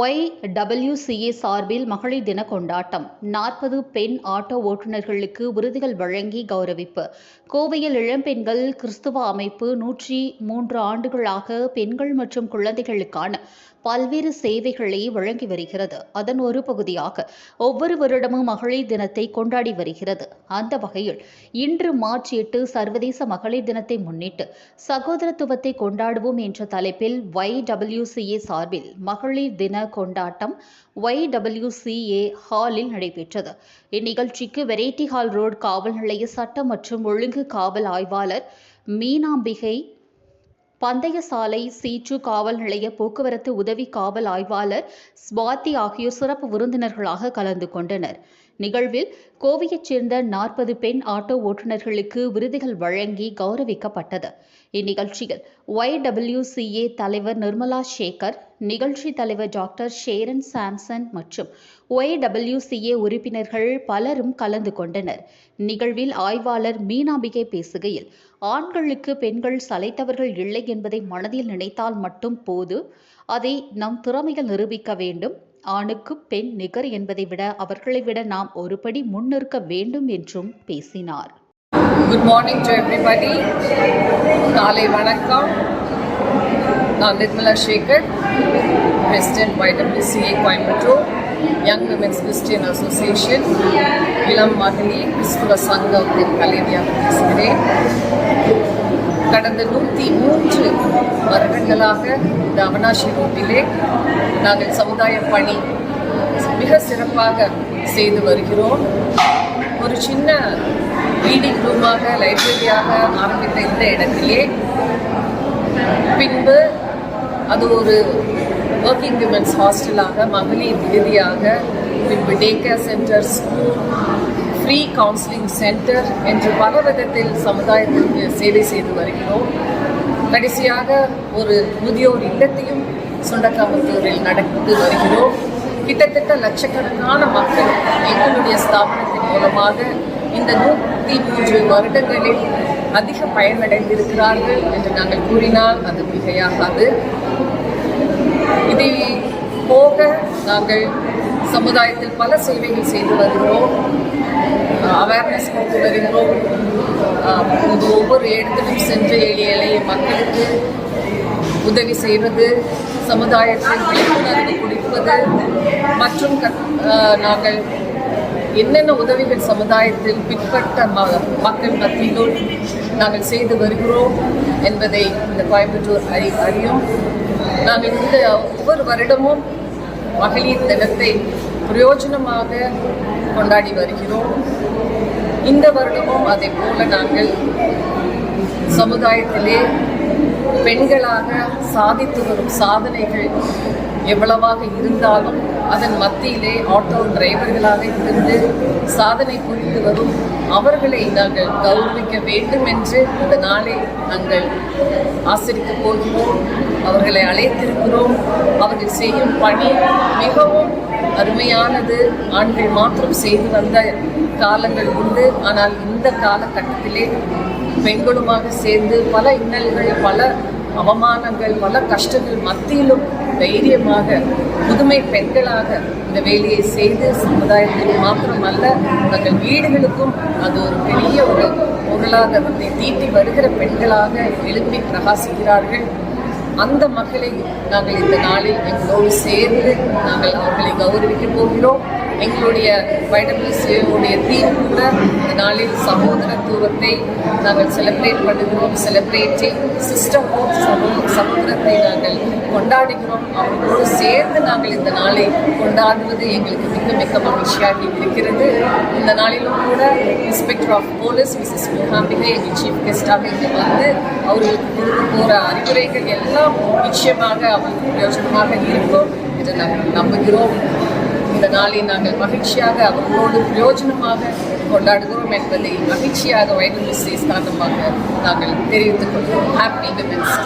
Y டபிள்யூசிஏ சார்பில் மகளிர் தின கொண்டாட்டம். நாற்பது பெண் ஆட்டோ ஓட்டுநர்களுக்கு விருதுகள் வழங்கி கௌரவிப்பு. கோவையில் இளம்பெண்கள் கிறிஸ்துவ அமைப்பு நூற்றி மூன்று ஆண்டுகளாக பெண்கள் மற்றும் குழந்தைகளுக்கான பல்வேறு சேவைகளை வழங்கி வருகிறது. அதன் ஒரு பகுதியாக ஒவ்வொரு வருடமும் மகளிர் தினத்தை கொண்டாடி வருகிறது. அந்த வகையில் இன்று மார்ச் எட்டு சர்வதேச மகளிர் தினத்தை முன்னிட்டு சகோதரத்துவத்தை கொண்டாடுவோம் என்ற தலைப்பில் ஒய் டபிள்யூசிஏ சார்பில் மகளிர் தின கொண்டாட்டம் ஒய் டபிள்யூசிஏ ஹாலில் நடைபெற்றது. இந்நிகழ்ச்சிக்கு வெரைட்டி ஹால் ரோடு காவல் நிலைய சட்டம் மற்றும் ஒழுங்கு காவல் ஆய்வாளர் மீனாம்பிகை பந்தய சாலை சீச்சு காவல் நிலைய போக்குவரத்து உதவி காவல் ஆய்வாளர் ஸ்வாதி ஆகியோர் சிறப்பு விருந்தினர்களாக கலந்து கொண்டனர். நிகழ்வில் கோவையைச் சேர்ந்த நாற்பது பெண் ஆட்டோ ஓட்டுநர்களுக்கு விருதுகள் வழங்கி கௌரவிக்கப்பட்டது. இந்நிகழ்ச்சியில் ஒய் டபிள்யூசிஏ தலைவர் நிர்மலா சேகர் நிகழ்ச்சி தலைவர் டாக்டர் ஷேரன் சாம்சன் மற்றும் ஒய் உறுப்பினர்கள் பலரும் கலந்து கொண்டனர். நிகழ்வில் ஆய்வாளர் மீனாம்பிகை பேசுகையில் ஆண்களுக்கு பெண்கள் சளைத்தவர்கள் இல்லை என்பதை மனதில் நினைத்தால் மட்டும் போது அதை நம் திறமைகள் நிரூபிக்க வேண்டும். ஆணுக்கு பெண் நிகர் என்பதை விட அவர்களை விட நாம் ஒருபடி முன்னிற்க வேண்டும் என்றும் பேசினார். குட் மார்னிங் டு எவ்ரிபடி காலை வணக்கம். நான் Nirmala Sekar president YWCA Coimbatore Young Women's Christian Association இளம் மகளிர் கிறிஸ்துவ சங்கத்தின் தலைவியாக பேசுகிறேன். கடந்த நூற்றி மூன்று வருடங்களாக இந்த அவனாசி ரோட்டிலே நாங்கள் சமுதாய பணி மிக சிறப்பாக செய்து வருகிறோம். ஒரு சின்ன ரீடிங் ரூமாக லைப்ரரியாக ஆரம்பித்த இந்த இடத்திலே பின்பு அது ஒரு ஒர்க்கிங் விமன்ஸ் ஹாஸ்டலாக மகளிர் விடுதியாக பின்பு day care centre school free counselling centre என்று பல விதத்தில் சமுதாயத்திற்கு சேவை செய்து வருகிறோம். கடைசியாக ஒரு முதியோர் இல்லத்தையும் சுண்டக்காமத்தூரில் நடத்தி வருகிறோம். கிட்டத்தட்ட லட்சக்கணக்கான மக்கள் எங்களுடைய ஸ்தாபனத்தின் மூலமாக இந்த நூற்றி மூன்று வருடங்களில் அதிக பயனடைந்திருக்கிறார்கள் என்று நாங்கள் கூறினால் அது மிகையாகாது. இதை போக நாங்கள் சமுதாயத்தில் பல சேவைகள் செய்து வருகிறோம். அவேர்னஸ் கொடுத்து வருகிறோம். இது ஒவ்வொரு இடத்திலும் சென்று எளிய எளிய மக்களுக்கு உதவி செய்வது சமுதாயத்தில் விழிப்புணர்வு கொடுப்பது மற்றும் நாங்கள் என்னென்ன உதவிகள் சமுதாயத்தில் பிற்பட்ட ம மக்கள் மத்தியிலும் நாங்கள் செய்து வருகிறோம் என்பதை இந்த கோயம்புத்தூர் அறி அறியும். நாங்கள் இந்த ஒவ்வொரு வருடமும் மகளிர் தினத்தை பிரயோஜனமாக கொண்டாடி வருகிறோம். இந்த வருடமும் அதை போல நாங்கள் சமுதாயத்திலே பெண்களாக சாதித்து வரும் சாதனைகள் எவ்வளவாக இருந்தாலும் அதன் மத்தியிலே ஆட்டோ டிரைவர்களாக இருந்து சாதனை புரிந்து வரும் அவர்களை நாங்கள் கௌரவிக்க வேண்டும் என்று இந்த நாளை நாங்கள் ஆசிரிக்கப் போகிறோம் அவர்களை அழைத்திருக்கிறோம். அவர்கள் செய்யும் பணி மிகவும் அருமையானது. ஆண்கள் மாத்திரம் செய்து வந்த காலங்கள் உண்டு. ஆனால் இந்த காலகட்டத்திலே பெண்களுமாக சேர்ந்து பல இன்னல்கள் பல அவமானங்கள் பல கஷ்டங்கள் மத்தியிலும் தைரியமாக புதுமை பெண்களாக இந்த வேலையை செய்து சமுதாயத்தில் மாத்திரமல்ல தங்கள் வீடுகளுக்கும் அது ஒரு பெரிய ஒரு பொருளாதாரத்தை தீட்டி வருகிற பெண்களாக எழுப்பி பிரகாசிக்கிறார்கள். அந்த மக்களை நாங்கள் இந்த நாளில் எங்களோடு சேர்ந்து நாங்கள் அவர்களை கௌரவிக்க போகிறோம். எங்களுடைய வைடபிள்யூசியோடைய தீம் கூட இந்த நாளில் சகோதரத்துவத்தை நாங்கள் செலிப்ரேட் பண்ணுகிறோம். செலிப்ரேட்டிங் சிஸ்டம் ஆஃப் சகோதரத்தை நாங்கள் கொண்டாடுகிறோம். அவர்களோடு சேர்ந்து நாங்கள் இந்த நாளை கொண்டாடுவது எங்களுக்கு மிக மிக மகிழ்ச்சியாக இருக்கிறது. இந்த நாளிலும் கூட inspector of police Mrs Mookambigai எங்கள் சீஃப் கெஸ்டாக இங்கே வந்து அவர்களுக்கு கொடுக்க போகிற அறிவுரைகள் எல்லாம் நிச்சயமாக அவர்களுக்கு பிரயோஜனமாக இருக்கும் என்று நாங்கள் நம்புகிறோம். இந்த நாளை நாங்கள் மகிழ்ச்சியாக அவர்களோடு பிரயோஜனமாக கொண்டாடுகிறோம் என்பதை மகிழ்ச்சியாக வைடமிசி காரணமாக நாங்கள் தெரிவித்துக் கொள்கிறோம். Happy women's